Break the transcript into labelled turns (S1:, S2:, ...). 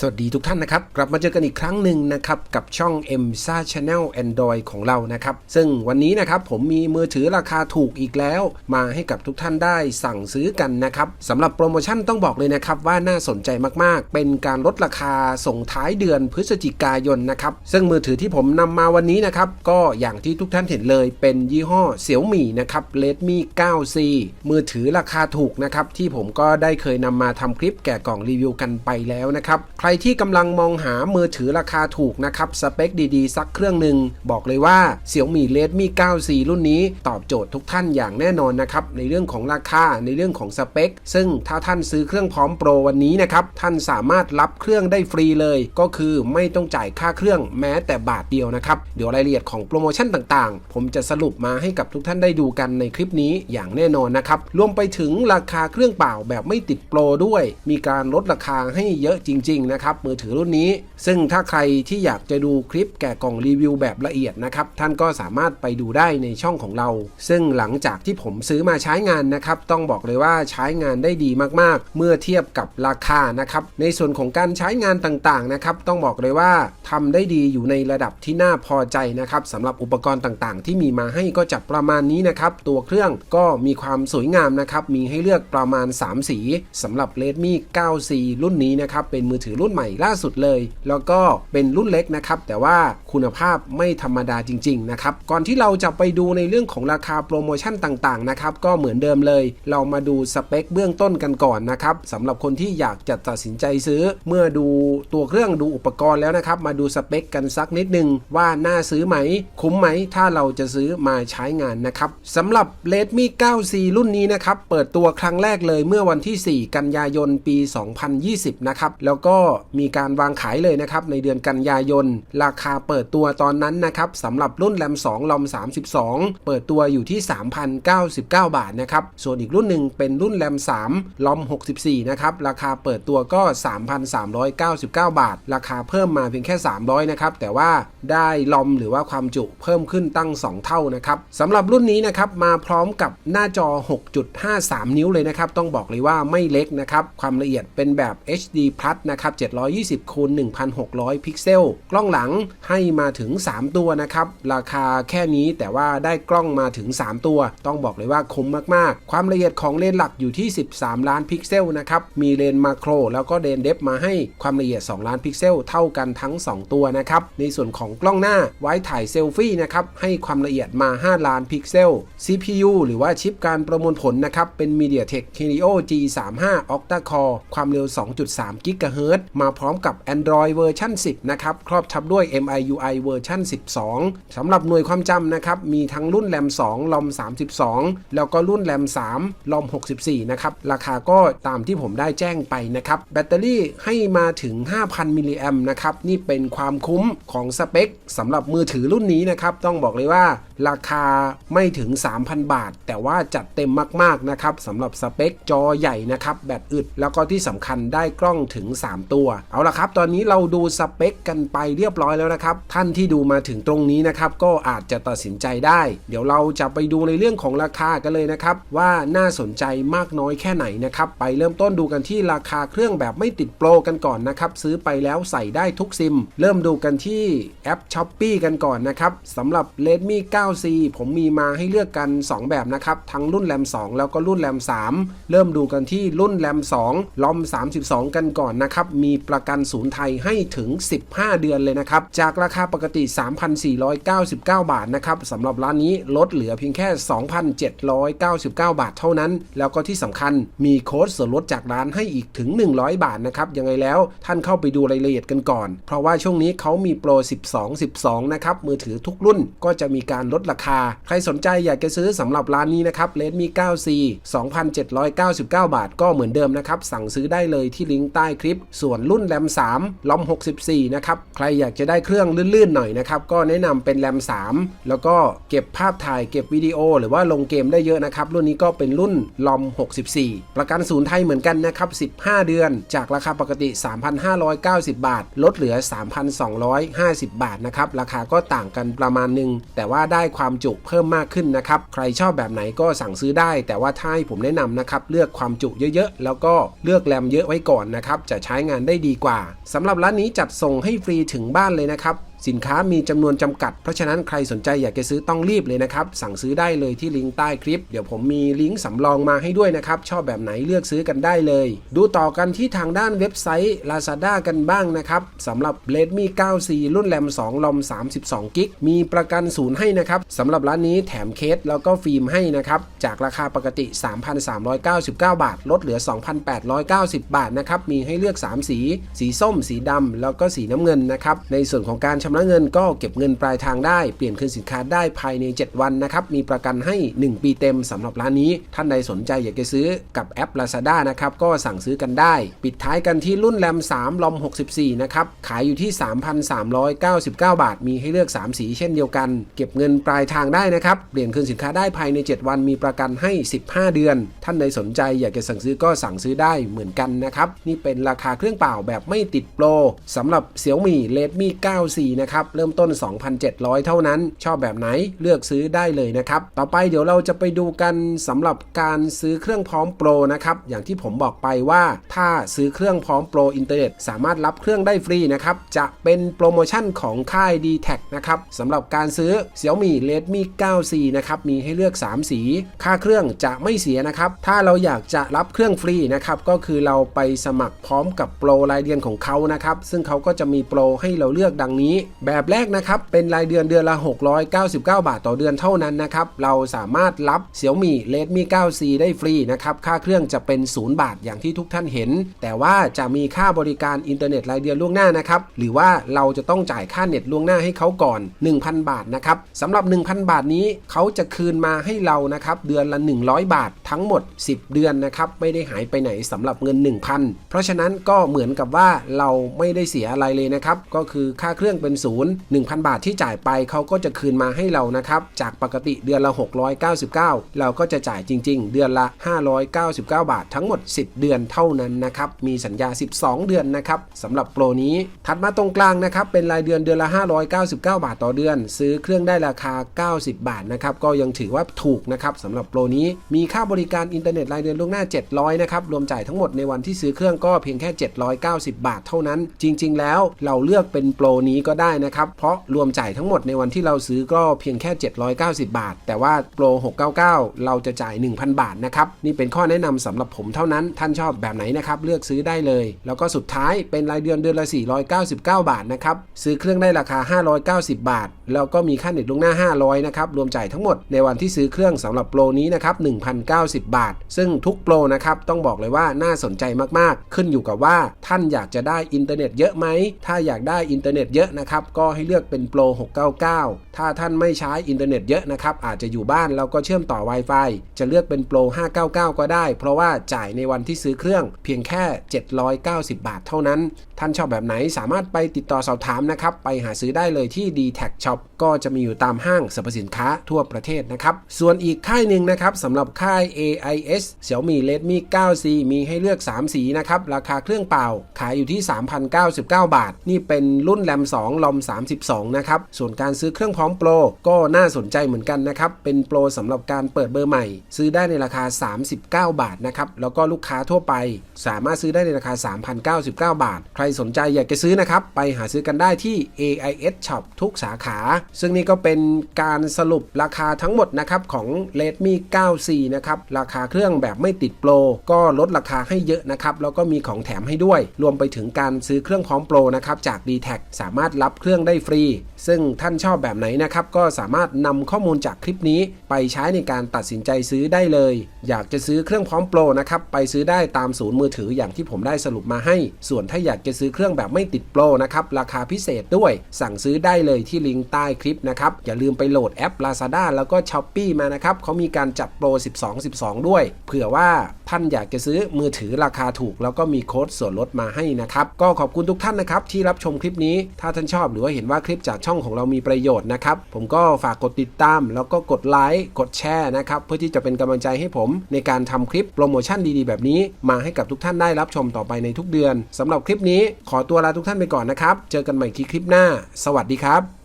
S1: สวัสดีทุกท่านนะครับ กลับมาเจอกันอีกครั้งหนึ่งนะครับ กับช่อง m s a Channel Android ของเรานะครับ ซึ่งวันนี้นะครับผมมีมือถือราคาถูกอีกแล้ว มาให้กับทุกท่านได้สั่งซื้อกันนะครับสำหรับโปรโมชั่นต้องบอกเลยนะครับว่าน่าสนใจมากๆ เป็นการลดราคาส่งท้ายเดือนพฤศจิกายนนะครับ ซึ่งมือถือที่ผมนำมาวันนี้นะครับ ก็อย่างที่ทุกท่านเห็นเลยเป็นยี่ห้อเสี่ยวมี่นะครับ Redmi 9C มือถือราคาถูกนะครับที่ผมก็ได้เคยนำมาทำคลิปแกะกล่องรีวิวกันไปแล้วนะครับรที่กำลังมองหามือถือราคาถูกนะครับ สเปคดีๆ สักเครื่องหนึ่งบอกเลยว่า Xiaomi Redmi 9C รุ่นนี้ตอบโจทย์ทุกท่านอย่างแน่นอนนะครับ ในเรื่องของราคาในเรื่องของสเปค ซึ่งถ้าท่านซื้อเครื่องพร้อมโปรวันนี้นะครับ ท่านสามารถรับเครื่องได้ฟรีเลย ก็คือไม่ต้องจ่ายค่าเครื่องแม้แต่บาทเดียวนะครับ เดี๋ยวรายละเอียดของโปรโมชั่นต่างๆ ผมจะสรุปมาให้กับทุกท่านได้ดูกันในคลิปนี้อย่างแน่นอนนะครับรวมไปถึงราคาเครื่องเปล่าแบบไม่ติดโปรด้วย มีการลดราคาให้เยอะจริงๆนะครับมือถือรุ่นนี้ ซึ่งถ้าใครที่อยากจะดูคลิปแกะกล่องรีวิวแบบละเอียดนะครับท่านก็สามารถไปดูได้ในช่องของเรา ซึ่งหลังจากที่ผมซื้อมาใช้งานนะครับต้องบอกเลยว่าใช้งานได้ดีมากๆ เมื่อเทียบกับราคานะครับในส่วนของการใช้งานต่างๆนะครับต้องบอกเลยว่าทำได้ดีอยู่ในระดับที่น่าพอใจนะครับสำหรับอุปกรณ์ต่างๆ ที่มีมาให้ก็จะประมาณนี้นะครับตัวเครื่องก็มีความสวยงามนะครับมีให้เลือกประมาณ 3 สีสำหรับ Redmi 9C รุ่นนี้นะครับเป็นมือถือรุ่นใหม่ล่าสุดเลย แล้วก็เป็นรุ่นเล็กนะครับ แต่ว่าคุณภาพไม่ธรรมดาจริง ๆ นะครับ ก่อนที่เราจะไปดูในเรื่องของราคาโปรโมชั่นต่าง ๆ นะครับ ก็เหมือนเดิมเลย เรามาดูสเปคเบื้องต้นกันก่อนนะครับสำหรับคนที่อยากจะตัดสินใจซื้อ เมื่อดูตัวเครื่องดูอุปกรณ์แล้วนะครับ มาดูสเปคกันสักนิดนึงว่าน่าซื้อไหม คุ้มไหม ถ้าเราจะซื้อมาใช้งานนะครับสำหรับ Redmi 9C รุ่นนี้นะครับ เปิดตัวครั้งแรกเลยเมื่อวันที่ 4 กันยายนปี 2020 นะครับ แล้วก็มีการวางขายเลยนะครับในเดือนกันยายน ราคาเปิดตัวตอนนั้นนะครับสำหรับรุ่นแรม2ลอม32 เปิดตัวอยู่ที่ 3,099 บาทนะครับ ส่วนอีกรุ่นหนึ่งเป็นรุ่นแรม3ลอม64 นะครับ ราคาเปิดตัวก็ 3,399 บาท ราคาเพิ่มมาเพียงแค่ 300 นะครับ แต่ว่าได้ลอมหรือว่าความจุเพิ่มขึ้นตั้ง 2 เท่านะครับสำหรับรุ่นนี้นะครับมาพร้อมกับหน้าจอ 6.53 นิ้วเลยนะครับ ต้องบอกเลยว่าไม่เล็กนะครับ ความละเอียดเป็นแบบ HD Plus นะครับ720คูณ1,600 พิกเซล กล้องหลังให้มาถึง 3 ตัวนะครับ ราคาแค่นี้แต่ว่าได้กล้องมาถึง 3 ตัว ต้องบอกเลยว่าคุ้มมากๆ ความละเอียดของเลนส์หลักอยู่ที่ 13 ล้านพิกเซลนะครับ มีเลนส์มาโคร แล้วก็เลนส์เดฟมาให้ความละเอียด 2 ล้านพิกเซล เท่ากันทั้ง 2 ตัวนะครับ ในส่วนของกล้องหน้าไว้ถ่ายเซลฟี่นะครับ ให้ความละเอียดมา 5 ล้านพิกเซล CPU หรือว่าชิปการประมวลผลนะครับ เป็น MediaTek Helio G35 Octa Core ความเร็ว 2.3 GHz มาพร้อมกับ Android เวอร์ชัน10 นะครับ ครอบทับด้วย MIUI เวอร์ชัน12สำหรับหน่วยความจำนะครับ มีทั้งรุ่นแรม2ลอม32 แล้วก็รุ่นแรม3ลอม64 นะครับ ราคาก็ตามที่ผมได้แจ้งไปนะครับ แบตเตอรี่ให้มาถึง 5,000 มิลลิแอมนะครับ นี่เป็นความคุ้มของสเปคสำหรับมือถือรุ่นนี้นะครับ ต้องบอกเลยว่า ราคาไม่ถึง 3,000 บาท แต่ว่าจัดเต็มมากๆนะครับสำหรับสเปคจอใหญ่นะครับแบตอึด แล้วก็ที่สำคัญได้กล้องถึง 3 ตัว เอาละครับ ตอนนี้เราดูสเปคกันไปเรียบร้อยแล้วนะครับ ท่านที่ดูมาถึงตรงนี้นะครับ ก็อาจจะตัดสินใจได้ เดี๋ยวเราจะไปดูในเรื่องของราคากันเลยนะครับ ว่าน่าสนใจมากน้อยแค่ไหนนะครับไปเริ่มต้นดูกันที่ราคาเครื่องแบบไม่ติดโปรกันก่อนนะครับซื้อไปแล้วใส่ได้ทุกซิม เริ่มดูกันที่แอป s h อ p e e กันก่อนนะครับสำหรับ Redmi 9C ผมมีมาให้เลือกกัน 2 แบบนะครับ ทั้งรุ่นแรม 2 แล้วก็รุ่นแรม 3 เริ่มดูกันที่รุ่นแรม 2 ลอม 32 กันก่อนนะครับ มีประกันศูนย์ไทยให้ถึง 15 เดือนเลยนะครับ จากราคาปกติ 3,499 บาทนะครับสำหรับร้านนี้ลดเหลือเพียงแค่ 2,799 บาทเท่านั้น แล้วก็ที่สำคัญมีโค้ดส่วนลดจากร้านให้อีกถึง 100 บาทนะครับยังไงแล้วท่านเข้าไปดูรายละเอียดกันก่อน เพราะว่าช่วงนี้เขามีโปร 12 12 นะครับมือถือทุกรุ่นก็จะมีการลดดราคา ใครสนใจอยากจะซื้อสำหรับร้านนี้นะครับ Redmi 9C 2,799 บาท ก็เหมือนเดิมนะครับ สั่งซื้อได้เลยที่ลิงก์ใต้คลิป ส่วนรุ่นแรม3ลอม64 นะครับ ใครอยากจะได้เครื่องลื่นๆหน่อยนะครับ ก็แนะนำเป็นแรม3แล้วก็เก็บภาพถ่ายเก็บวิดีโอ หรือว่าลงเกมได้เยอะนะครับ รุ่นนี้ก็เป็นรุ่นลอม64 ประกันศูนย์ไทยเหมือนกันนะครับ 15 เดือน จากราคาปกติ 3,590 บาท ลดเหลือ 3,250 บาทนะครับ ราคาก็ต่างกันประมาณหนึง แต่ว่าได้ความจุเพิ่มมากขึ้นนะครับ ใครชอบแบบไหนก็สั่งซื้อได้ แต่ว่าถ้าให้ผมแนะนำนะครับ เลือกความจุเยอะๆ แล้วก็เลือกแรมเยอะไว้ก่อนนะครับ จะใช้งานได้ดีกว่าสำหรับร้านนี้จัดส่งให้ฟรีถึงบ้านเลยนะครับ สินค้ามีจำนวนจำกัด เพราะฉะนั้นใครสนใจอยากจะซื้อต้องรีบเลยนะครับ สั่งซื้อได้เลยที่ลิงก์ใต้คลิป เดี๋ยวผมมีลิงก์สำรองมาให้ด้วยนะครับ ชอบแบบไหนเลือกซื้อกันได้เลย ดูต่อกันที่ทางด้านเว็บไซต์ Lazada กันบ้างนะครับสำหรับ Redmi 9C รุ่นแรม 2 ลอม 32 g b มีประกันศูนย์ให้นะครับสำหรับร้านนี้แถมเคสแล้วก็ฟิล์มให้นะครับ จากราคาปกติ 3,399 บาท ลดเหลือ 2,890 บาทนะครับ มีให้เลือก 3 สี สีส้ม สีดำแล้วก็สีน้ำเงินนะครับ ในส่วนของการชำระเงินก็เก็บเงินปลายทางได้ เปลี่ยนคืนสินค้าได้ภายใน 7 วันนะครับ มีประกันให้ 1 ปีเต็มสำหรับร้านนี้ ท่านใดสนใจอยากจะซื้อกับแอป Lazada นะครับ ก็สั่งซื้อกันได้ ปิดท้ายกันที่รุ่นแรม 3 ลอม 64 นะครับ ขายอยู่ที่ 3,399 บาท มีให้เลือก 3 สีเช่นเดียวกัน เก็บเงินปลายทางได้นะครับ เปลี่ยนคืนสินค้าได้ภายใน 7 วัน มีประกันให้ 15 เดือน ท่านใดสนใจอยากจะสั่งซื้อก็สั่งซื้อได้เหมือนกันนะครับ นี่เป็นราคาเครื่องเปล่าแบบไม่ติดโปรสำหรับ Xiaomi Redmi 9C นะครับ เริ่มต้น 2,700 เท่านั้น ชอบแบบไหนเลือกซื้อได้เลยนะครับ ต่อไปเดี๋ยวเราจะไปดูกันสำหรับการซื้อเครื่องพร้อมโปรนะครับอย่างที่ผมบอกไปว่าถ้าซื้อเครื่องพร้อมโปรอินเทอร์เน็ตสามารถรับเครื่องได้ฟรีนะครับจะเป็นโปรโมชั่นของค่าย d t แทนะครับสำหรับการซื้อ Xiaomi Redmi 9C นะครับมีให้เลือก 3 สี ค่าเครื่องจะไม่เสียนะครับถ้าเราอยากจะรับเครื่องฟรีนะครับก็คือเราไปสมัครพร้อมกับโปรรายเดือนของเขานะครับซึ่งเขาก็จะมีโปรให้เราเลือกดังนี้แบบแรกนะครับ เป็นรายเดือนเดือนละ 699 บาทต่อเดือนเท่านั้นนะครับ เราสามารถรับ Xiaomi Redmi 9C ได้ฟรีนะครับ ค่าเครื่องจะเป็น 0 บาทอย่างที่ทุกท่านเห็น แต่ว่าจะมีค่าบริการอินเทอร์เน็ตรายเดือนล่วงหน้านะครับ หรือว่าเราจะต้องจ่ายค่าเน็ตล่วงหน้าให้เขาก่อน 1,000 บาทนะครับสำหรับ 1,000 บาทนี้เขาจะคืนมาให้เรานะครับเดือนละ 100 บาททั้งหมด 10 เดือนนะครับไม่ได้หายไปไหนสำหรับเงิน 1,000 เพราะฉะนั้นก็เหมือนกับว่าเราไม่ได้เสียอะไรเลยนะครับก็คือค่าเครื่องเป็นศูนย์1,000 บาทที่จ่ายไปเขาก็จะคืนมาให้เรานะครับ จากปกติเดือนละ 699 เราก็จะจ่ายจริง ๆ เดือนละ 599 บาททั้งหมด 10 เดือนเท่านั้นนะครับ มีสัญญา 12 เดือนนะครับสำหรับโปรนี้ ถัดมาตรงกลางนะครับ เป็นรายเดือนเดือนละ 599 บาทต่อเดือน ซื้อเครื่องได้ราคา 90 บาทนะครับ ก็ยังถือว่าถูกนะครับสำหรับโปรนี้ มีค่าบริการอินเทอร์เน็ตรายเดือนล่วงหน้า 700 นะครับ รวมจ่ายทั้งหมดในวันที่ซื้อเครื่องก็เพียงแค่ 790 บาทเท่านั้น จริง ๆ แล้วเราเลือกเป็นโปรนี้ก็ได้นะครับ เพราะรวมจ่ายทั้งหมดในวันที่เราซื้อก็เพียงแค่ 790 บาท แต่ว่าโปร 699 เราจะจ่าย 1,000 บาทนะครับนี่เป็นข้อแนะนำสำหรับผมเท่านั้นท่านชอบแบบไหนนะครับเลือกซื้อได้เลย แล้วก็สุดท้ายเป็นรายเดือนเดือนละ 499 บาทนะครับซื้อเครื่องได้ราคา 590 บาท แล้วก็มีค่าเน็ตล่วงหน้า 500นะครับรวมจ่ายทั้งหมดในวันที่ซื้อเครื่องสำหรับโปรนี้นะครับ1,090 บาท ซึ่งทุกโปรนะครับต้องบอกเลยว่าน่าสนใจมากๆ ขึ้นอยู่กับว่าท่านอยากจะได้อินเทอร์เน็ตเยอะไหมถ้าอยากได้อินเทอร์เน็ตเยอะนะครับก็ให้เลือกเป็นโปร 699 ถ้าท่านไม่ใช้อินเทอร์เน็ตเยอะนะครับอาจจะอยู่บ้านแล้วก็เชื่อมต่อ Wi-Fi จะเลือกเป็นโปร 599 ก็ได้ เพราะว่าจ่ายในวันที่ซื้อเครื่องเพียงแค่ 790 บาทเท่านั้น ท่านชอบแบบไหนสามารถไปติดต่อสอบถามนะครับไปหาซื้อได้เลยที่ d t a c Shop ก็จะมีอยู่ตามห้างสรรพสินค้าทั่วประเทศนะครับส่วนอีกค่ายหนึ่งนะครับสำหรับค่าย AIS Xiaomi Redmi 9C มีให้เลือก 3 สีนะครับราคาเครื่องเปล่า ขายอยู่ที่ 3,099 บาท นี่เป็นรุ่นแรม2ลอม 32 นะครับ ส่วนการซื้อเครื่องพร้อมโปรก็น่าสนใจเหมือนกันนะครับ เป็นโปรสำหรับการเปิดเบอร์ใหม่ ซื้อได้ในราคา 39 บาทนะครับ แล้วก็ลูกค้าทั่วไป สามารถซื้อได้ในราคา 3,099 บาท ใครสนใจอยากจะซื้อนะครับ ไปหาซื้อกันได้ที่ AIS Shop ทุกสาขา ซึ่งนี่ก็เป็นการสรุปราคาทั้งหมดนะครับของ Redmi 9C นะครับราคาเครื่องแบบไม่ติดโปรก็ลดราคาให้เยอะนะครับแล้วก็มีของแถมให้ด้วย รวมไปถึงการซื้อเครื่องพร้อมโปรนะครับจาก d t แทสามารถรับเครื่องได้ฟรี ซึ่งท่านชอบแบบไหนนะครับ ก็สามารถนำข้อมูลจากคลิปนี้ไปใช้ในการตัดสินใจซื้อได้เลย อยากจะซื้อเครื่องพร้อมโปรนะครับ ไปซื้อได้ตามศูนย์มือถืออย่างที่ผมได้สรุปมาให้ ส่วนถ้าอยากจะซื้อเครื่องแบบไม่ติดโปรนะครับ ราคาพิเศษด้วย สั่งซื้อได้เลยที่ลิงก์ใต้คลิปนะครับ อย่าลืมไปโหลดแอป Lazada แล้วก็ s h อ p e e มานะครับ เขามีการจัดโปร 12 12 ด้วย เผื่อว่าท่านอยากจะซื้อมือถือราคาถูก แล้วก็มีโค้ดส่วนลดมาให้นะครับ ก็ขอบคุณทุกท่านนะครับที่รับชมคลิปนี้ ถ้าท่านชอบ หรือว่าเห็นว่าคลิปจากช่องของเรามีประโยชน์นะครับ ผมก็ฝากกดติดตาม แล้วก็กดไลค์กดแชร์นะครับ เพื่อที่จะเป็นกำลังใจให้ผมในการทำคลิปโปรโมชั่นดีๆ แบบนี้ มาให้กับทุกท่านได้รับชมต่อไปในทุกเดือนสำหรับคลิปนี้ขอตัวลาทุกท่านไปก่อนนะครับ เจอกันใหม่ที่คลิปหน้า สวัสดีครับ